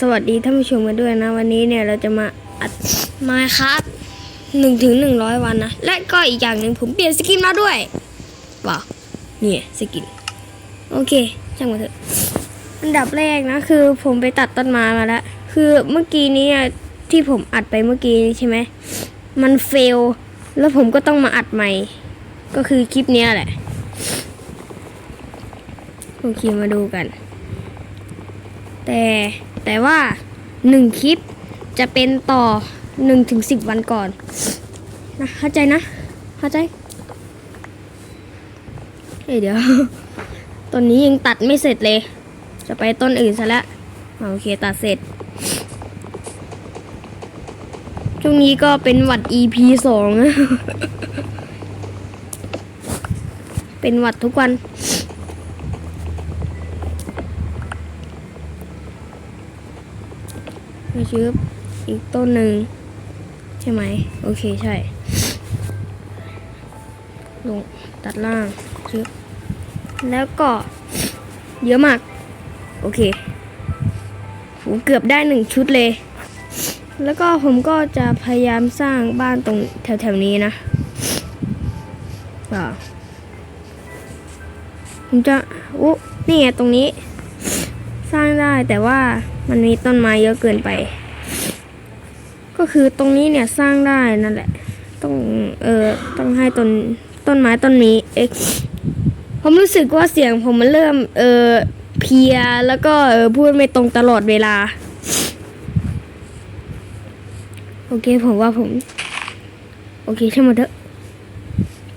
สวัสดีท่านผู้ชมกันด้วยนะ วันนี้เนี่ยเราจะมาอัดมาครับหนึ่งถึงหนึ่งร้อยวันนะ และก็อีกอย่างหนึ่งผมเปลี่ยนสกินมาด้วยว้าวนี่สกิน โอเคช่างมันเถอะ อันดับแรกนะคือผมไปตัดต้นไม้มาแล้ว คือเมื่อกี้นี้ที่ผมอัดไปเมื่อกี้ใช่ไหม มันเฟล แล้วผมก็ต้องมาอัดใหม่ ก็คือคลิปนี้แหละ โอเคมาดูกัน แต่ แต่ว่าหนึ่งคลิปจะเป็นต่อหนึ่งถึงสิบวันก่อนนะเข้าใจนะ เข้าใจเฮ้ยเดี๋ยวต้นนี้ยังตัดไม่เสร็จเลย จะไปต้นอื่นซะแล้วโอเคตัดเสร็จช่วงนี้ก็เป็นหวัด EP สองนะ เป็นหวัดทุกวัน ไม่ชืบอีกต้นหนึ่งใช่ไหมโอเคใช่ ลงตัดล่างชึบแล้วก็เยอะมาก โอเคผมเกือบได้หนึ่งชุดเลย แล้วก็ผมก็จะพยายามสร้างบ้านตรงแถวๆนี้นะผมจะอุ๊นี่ไงตรงนี้ สร้างได้แต่ว่ามันมีต้นไม้เยอะเกินไป ก็คือตรงนี้เนี่ยสร้างได้นั่นแหละ ต้องเออต้องให้ต้นต้นไม้ต้นนี้เอ๊ะผมรู้สึกว่าเสียงผมมันเริ่มเออเพียแล้วก็เออพูดไม่ตรงตลอดเวลา โอเคผมว่าผม โอเคใช่ไหมเถอะ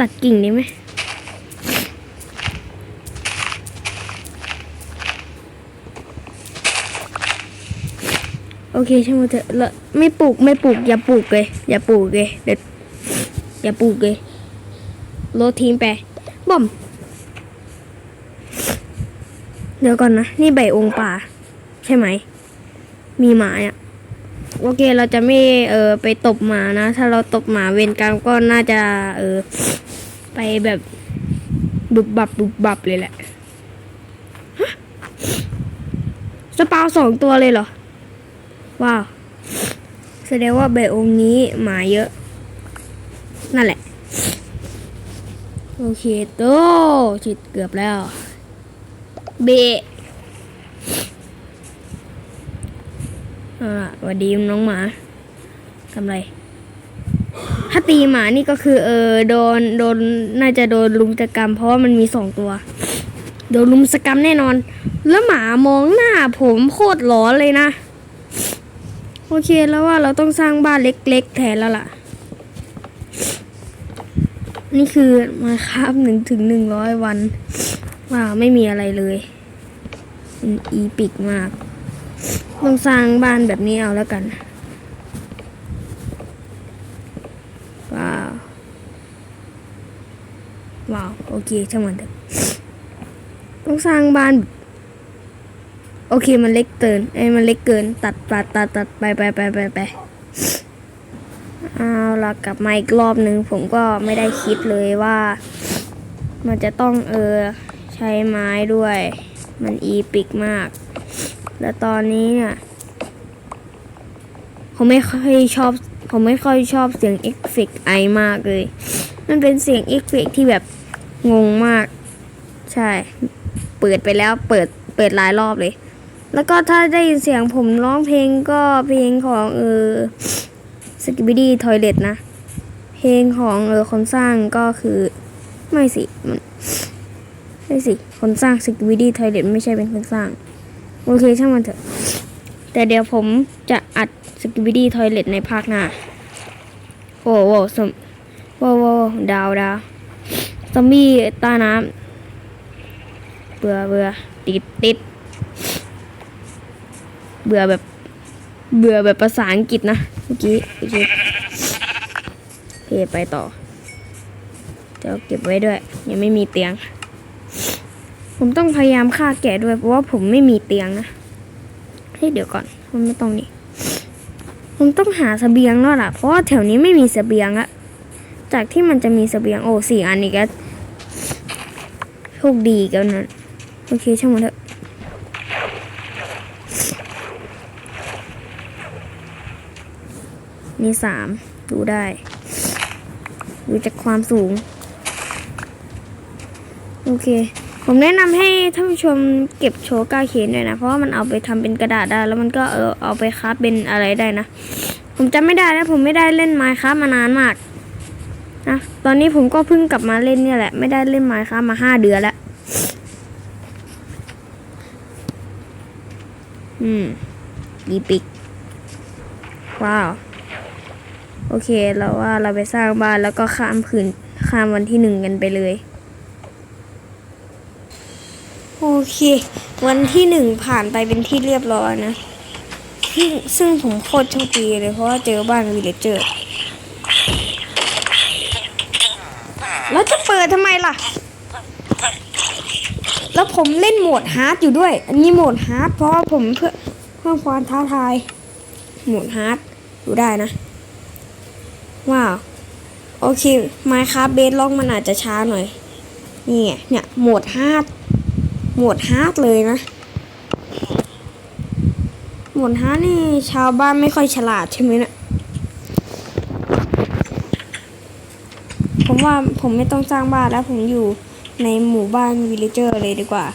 ตัดกิ่งได้ไหม โอเคช่างมันเถอะแล้วไม่ปลูกไม่ปลูก อย่าปลูกเลย อย่าปลูกเลยเด็ดอย่าปลูกเลยโลทิ้งไปบอมเดี๋ยวก่อนนะ นี่ใบองค์ป่า ใช่ไหม มีหมาอะโอเคเราจะไม่เออไปตบหมานะ ถ้าเราตบหมาเวรกรรมก็น่าจะเออไปแบบบุบบับบุบบับเลยแหละฮะสปาวสองตัวเลยเหรอ ว้าว แสดงว่าใบองค์นี้หมาเยอะ นั่นแหละ โอเคโตชิดเกือบแล้ว เบะเอาล่ะสวัสดีน้องหมาทำไร ถ้าตีหมานี่ก็คือ เออโดนโดนน่าจะโดนลุมสกรรม เพราะว่ามันมีสองตัว โดนลุมสกรรมแน่นอน แล้วหมามองหน้าผมโคตรหลอนเลยนะ โอเคแล้วว่าเราต้องสร้างบ้านเล็กๆแทนแล้วล่ะ นี่คือมาครับหนึ่งถึงหนึ่งร้อยวันว้าวไม่มีอะไรเลยมันอีปิกมาก ต้องสร้างบ้านแบบนี้เอาแล้วกันว้าวว้าวโอเคช่างมันเถอะต้องสร้างบ้าน โอเคมันเล็กเกินไอ้ยมันเล็กเกิน ตัดตัดตัดตัดไปไปไปไปไปเอาละกลับมาอีกรอบหนึ่งผมก็ไม่ได้คิดเลยว่า มันจะต้องเออใช้ไม้ด้วย มันอีปิกมาก แล้วตอนนี้เนี่ยผมไม่ค่อยชอบ ผมไม่ค่อยชอบเสียงเอฟเฟกไอมากเลย มันเป็นเสียงเอฟเฟกที่แบบงงมาก ใช่ เปิดไปแล้วเปิดเปิดหลายรอบเลย แล้วก็ถ้าได้ยินเสียงผมร้องเพลงก็เพลงของเออสกิบิดี้ทอยเลตนะ เพลงของเออคนสร้างก็คือไม่สิมันไม่สิ คนสร้างสกิบิดี้ทอยเลตไม่ใช่เป็นคนสร้าง โอเคช่างมันเถอะ แต่เดี๋ยวผมจะอัดสกิบิดี้ทอยเลตในภาคหน้าโอ้โหสมโว้โว้ดาวดาวซอมบี้ต้น้ำเบื่อเบื่อติดติด เบื่อแบบเบื่อแบบภาษาอังกฤษนะเมื่อกี้โอเคเพไปต่อเดี๋ยวเก็บไว้ด้วย ยังไม่มีเตียง ผมต้องพยายามฆ่าแกะด้วยเพราะว่าผมไม่มีเตียงนะเฮ้ยเดี๋ยวก่อนผมไม่ต้องนี่ผมต้องหาเสบียงแล้วล่ะเพราะว่าแถวนี้ไม่มีเสบียงอะจากที่มันจะมีเสบียงโอ้สี่อันนี้ก็โชคดีกันนะโอเคช่างมันเถอะ นี่สามดูได้ ดูจากความสูง โอเค ผมแนะนำให้ท่านผู้ชมเก็บโชว์ก้าเคนด้วยนะ เพราะว่ามันเอาไปทำเป็นกระดาษได้ แล้วมันก็เออเอาไปคับเป็นอะไรได้นะ ผมจำไม่ได้แล้วผมไม่ได้เล่นไมค์ครับมานานมากนะตอนนี้ผมก็เพิ่งกลับมาเล่นเนี่ยแหละ ไม่ได้เล่นไมค์ครับมาห้าเดือนแล้วอืมดีปิกว้าว โอเคเราว่าเราไปสร้างบ้านแล้วก็ข้ามผืนข้ามวันที่หนึ่งกันไปเลย โอเค วันที่หนึ่งผ่านไปเป็นที่เรียบร้อยนะซึ่งซึ่งผมโคตรโชคดีเลยเพราะว่าเจอบ้านวิลเลเจอร์แล้วจะเปิดทำไมล่ะ แล้วผมเล่นโหมดฮาร์ดอยู่ด้วย อันนี้โหมดฮาร์ดเพราะว่าผมเพื่อเพิ่มความท้าทาย โหมดฮาร์ดดูได้นะ ว้าว โอเค Minecraft b a s e ล็อกมันอาจจะช้าหน่อย นี่ไงเนี่ยโหมดฮาร์ดโหมดฮาร์ดเลยนะโหมดฮาร์ดนี่ชาวบ้านไม่ค่อยฉลาดใช่ไหมเนะี่ยผมว่าผมไม่ต้องสร้างบ้านแล้วผมอยู่ในหมู่บ้านวิลเลเจอร์เลยดีกว่า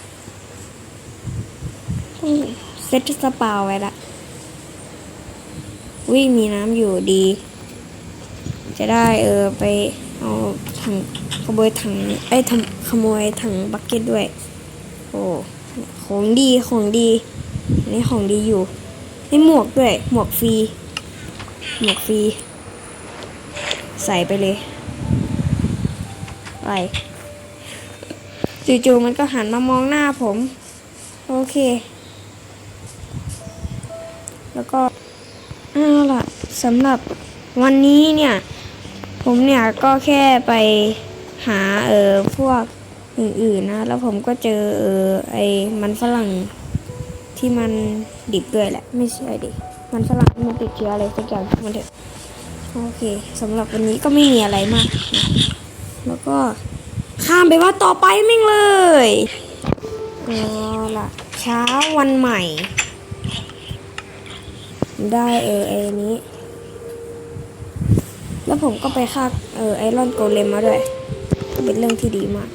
เซตสปาไว้ละวิมีน้ำอยู่ดี จะได้เออไปเอาถังขโมยถังไอ้ยทำขโมยถังบักเก็ตด้วย โอ้ของดีของดีอันนี่ของดีอยู่นี่หมวกด้วยหมวกฟรีหมวกฟรีใส่ไปเลยไปจู่ๆมันก็หันมามองหน้าผม โอเค แล้วก็เอาล่ะสำหรับวันนี้เนี่ย ผมเนี่ยก็แค่ไปหาเออพวกอื่นๆนะ แล้วผมก็เจอเออไอ้มันฝรั่งที่มันดิบด้วยแหละ ไม่ใช่ดิ มันฝรั่งมันติดเชื้ออะไรสักอย่างมันเถอะโอเคสำหรับวันนี้ก็ไม่มีอะไรมากนะแล้วก็ข้ามไปว่าต่อไปมิ่งเลยเอาล่ะเช้าวันใหม่ ได้เออไอ้นี้ แล้วผมก็ไปฆ่าเออไอรอนโกเลมมาด้วยเป็นเรื่องที่ดีมาก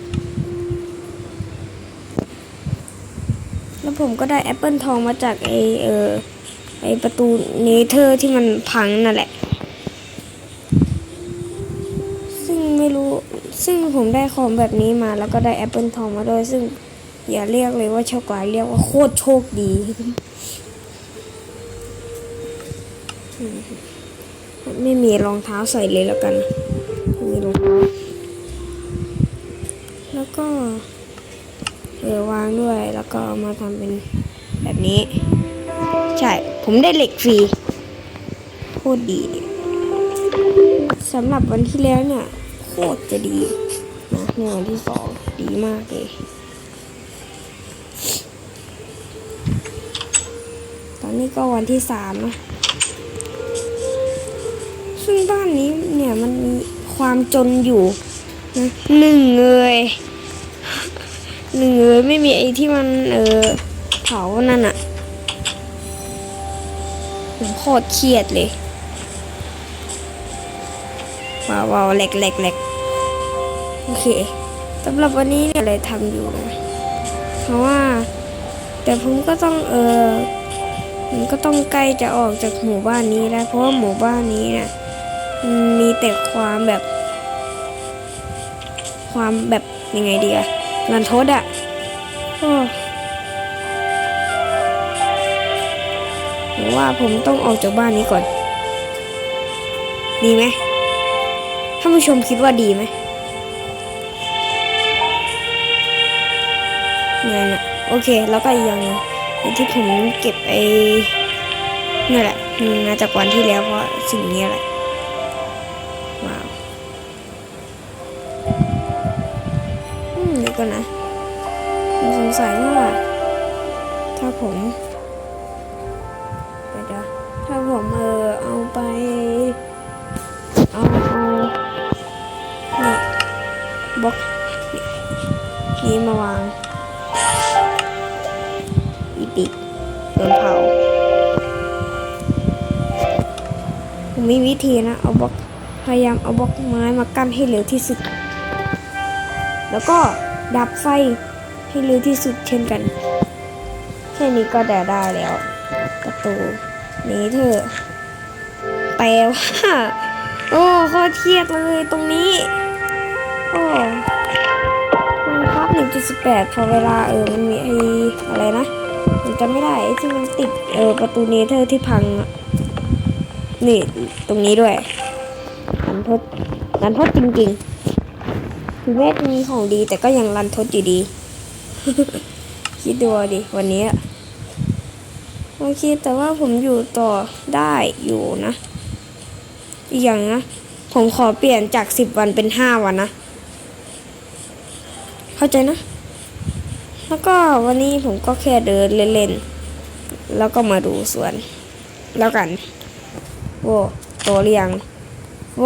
แล้วผมก็ได้แอปเปิลทองมาจากไอเออไอประตูเนเธอร์ที่มันพังนั่นแหละ ซึ่งไม่รู้ ซึ่งผมได้ของแบบนี้มาแล้วก็ได้แอปเปิลทองมาด้วย ซึ่งอย่าเรียกเลยว่าโชคร้ายเรียกว่าโคตรโชคดี ไม่มีรองเท้าใส่เลยแล้วกันไม่มีรองเท้าแล้วก็เออวางด้วยแล้วก็เอามาทำเป็นแบบนี้ ใช่ ผมได้เหล็กฟรีโคตรดีสำหรับวันที่แล้วเนี่ยโคตรจะดีนะในวันที่สองดีมากเลยตอนนี้ก็วันที่สามนะ ซึ่งบ้านนี้เนี่ยมันมีความจนอยู่นะหนึ่งเลยหนึ่งเลยไม่มีไอ้ที่มันเออเผานั่นอะผมโคตรเครียดเลยว้าวว้าวแหลกแหลกแหลกโอเคสำหรับวันนี้เนี่ยอะไรทำอยู่นะเพราะว่าแต่ผมก็ต้องเออผมก็ต้องใกล้จะออกจากหมู่บ้านนี้แล้วเพราะว่าหมู่บ้านนี้เนี่ย มีแต่ความแบบ ความแบบยังไงดีอะรันทดอะผมว่าผมต้องออกจากบ้านนี้ก่อน ดีไหมท่านผู้ชมคิดว่าดีไหมเนี่ยนะโอเค แล้วก็อีกอย่างนึงที่ผมเก็บไอ้นี่แหละมันมาจากวันที่แล้วเพราะสิ่งนี้แหละ สัยว่าถ้าผมเดี๋ยวถ้าผมเออเอาไป เอาเอานี่บล็อกนี้มาวางอีปิกโดนเผาผมมีวิธีนะ เอาบล็อกพยายามเอาบล็อกไม้มากั้นให้เร็วที่สุด แล้วก็ดับไฟ ให้เร็วที่สุดเช่นกัน แค่นี้ก็ได้ได้แล้ว ประตูนี้เธอแต่ว่าโอ้โคตรเครียดเลยตรงนี้ โอ้มันครับหนึ่งจุดสิบแปดพอเวลาเออมันมีไออะไรนะผมจำไม่ได้ไอที่มันติดเออประตูเนเธอร์ที่พัง นี่ตรงนี้ด้วยรันทดรันทดจริงๆถึงแม้จะมีของดีแต่ก็ยังรันทดอยู่ดี คิดดูดิวันนี้โอเคแต่ว่าผมอยู่ต่อได้อยู่นะ อีกอย่างนะ ผมขอเปลี่ยนจากสิบวันเป็นห้าวันนะ เข้าใจนะ แล้วก็วันนี้ผมก็แค่เดินเล่นๆ แล้วก็มาดูสวน แล้วกันโว้โตหรือยัง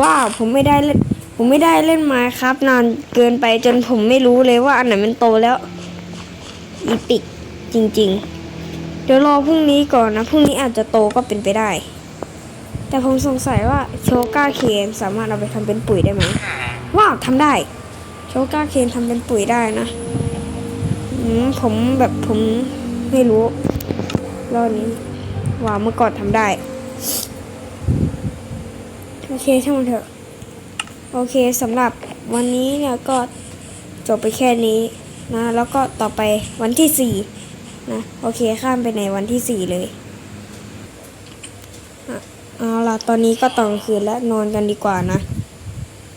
ว้าวผมไม่ได้เล่นผมไม่ได้เล่นไมาครับ นานเกินไปจนผมไม่รู้เลยว่าอันไหนมันโตแล้ว อีปิกจริง ๆ เดี๋ยวรอพรุ่งนี้ก่อนนะ พรุ่งนี้อาจจะโตก็เป็นไปได้ แต่ผมสงสัยว่าโชก้าเคนสามารถเอาไปทำเป็นปุ๋ยได้ไหมว้าวทำได้โชก้าเคนทำเป็นปุ๋ยได้นะผมแบบผมไม่รู้รอบนี้ว่าเมื่อก่อนทำได้ โอเคช่างมันเถอะ โอเคสำหรับวันนี้เนี่ยก็จบไปแค่นี้ นะ แล้วก็ต่อไปวันที่สี่นะโอเคข้ามไปในวันที่สี่เลยอะเอาล่ะตอนนี้ก็ตอนกลางคืนแล้วนอนกันดีกว่านะ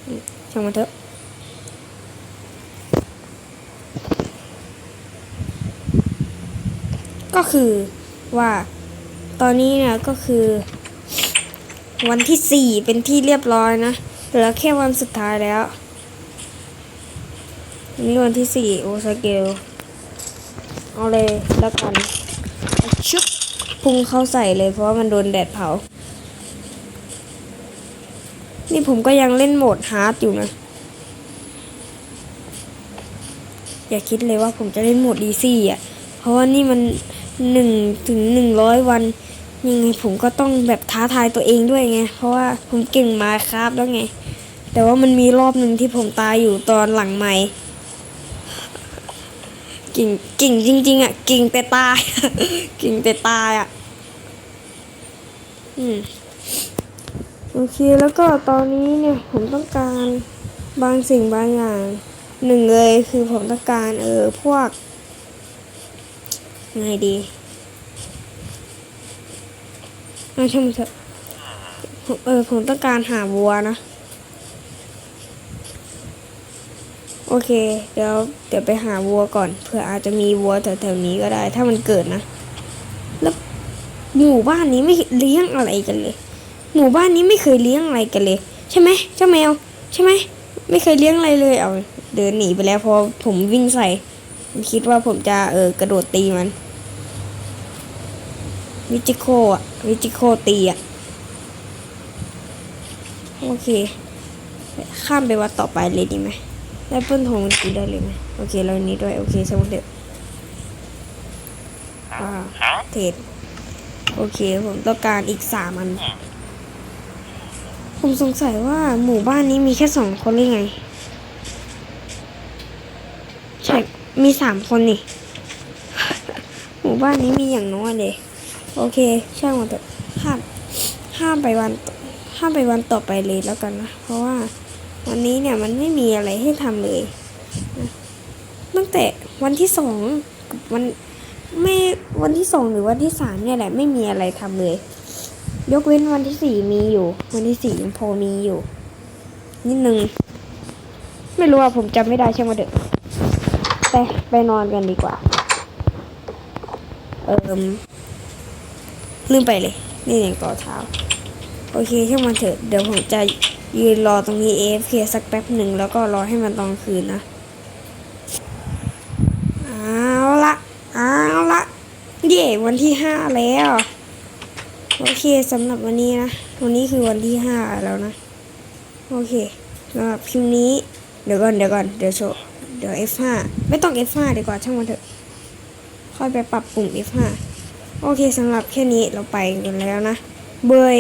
อืมช่างมันเถอะก็คือว่าตอนนี้เนี่ยก็คือ วันที่สี่เป็นที่เรียบร้อยนะเหลือแค่วันสุดท้ายแล้วันนี้วันที่สี่โอซาเกลเอาเลยแล้วกันชุบพุ่งเข้าใส่เลยเพราะว่ามันโดนแดดเผา นี่ผมก็ยังเล่นโหมดฮาร์ดอยู่นะ อย่าคิดเลยว่าผมจะเล่นโหมดดีซี่อะ เพราะว่านี่มันหนึ่งถึงหนึ่งร้อยวัน ยังไงผมก็ต้องแบบท้าทายตัวเองด้วยไง เพราะว่าผมเก่งมาครับแล้วไง แต่ว่ามันมีรอบหนึ่งที่ผมตายอยู่ตอนหลังไม่ กิ่งเก่งจริง ๆอะเก่งแต่ตายเก่งแต่ตายอะอืมโอเคแล้วก็ตอนนี้เนี่ยผมต้องการบางสิ่งบางอย่างหนึ่งเลยคือผมต้องการเออพวกไงดีเอาช่างมันเถอะเออผมต้องการหาวัวนะ โอเค เดี๋ยวเดี๋ยวไปหาวัวก่อนเผื่ออาจจะมีวัวแถวๆนี้ก็ได้ ถ้ามันเกิดนะ แล้วหมู่บ้านนี้ไม่เลี้ยงอะไรกันเลย หมู่บ้านนี้ไม่เคยเลี้ยงอะไรกันเลย ใช่ไหมเจ้าแมว ใช่ไหมไม่เคยเลี้ยงอะไรเลยเอาเดินหนีไปแล้วพอผมวิ่งใส่คิดว่าผมจะเออกระโดดตีมัน วิจิโคอะวิจิโคตีอะโอเค ข้ามไปวัดต่อไปเลยดีไหม ได้เปิ้ลทองมันตีได้เลยไหมโอเคเรานี้ด้วย โอเคสมุดเด็ดอ่าเทรดโอเค ผมต้องการอีกสามอัน ผมสงสัยว่าหมู่บ้านนี้มีแค่สองคนหรือไงใช่มีสามคนนี่ หมู่บ้านนี้มีอย่างน้อยเลย โอเคช่างมันเถอะห้ามห้ามไปวันห้ามไปวันต่อไปเลยแล้วกันนะ เพราะว่า วันนี้เนี่ยมันไม่มีอะไรให้ทำเลย ตั้งแต่วันที่สองวันไม่วันที่สองหรือวันที่สามเนี่ยแหละไม่มีอะไรทำเลย ยกเว้นวันที่สี่มีอยู่ วันที่สี่ยังพอมีอยู่ นิดนึง ไม่รู้ว่าผมจำไม่ได้ช่างมเถอะไปไปนอนกันดีกว่า เอิมลืมไปเลย นี่อย่างต่อเท้า โอเคช่างมันเถอะเดี๋ยวผมจะ ยืนรอตรงนี้ AFK สักแป๊บหนึ่งแล้วก็รอให้มันตอนคืนนะ เอาละเอาละเย่วันที่ห้าแล้ว โอเคสำหรับวันนี้นะ วันนี้คือวันที่ห้าแล้วนะ โอเคสำหรับคลิปนี้ เดี๋ยวก่อนเดี๋ยวก่อนเดี๋ยวโชว์เดี๋ยว F5 ไม่ต้อง F5 ดีกว่าช่างมันเถอะ ค่อยไปปรับปุ่ม F5 โอเคสำหรับแค่นี้เราไปกันแล้วนะ เบย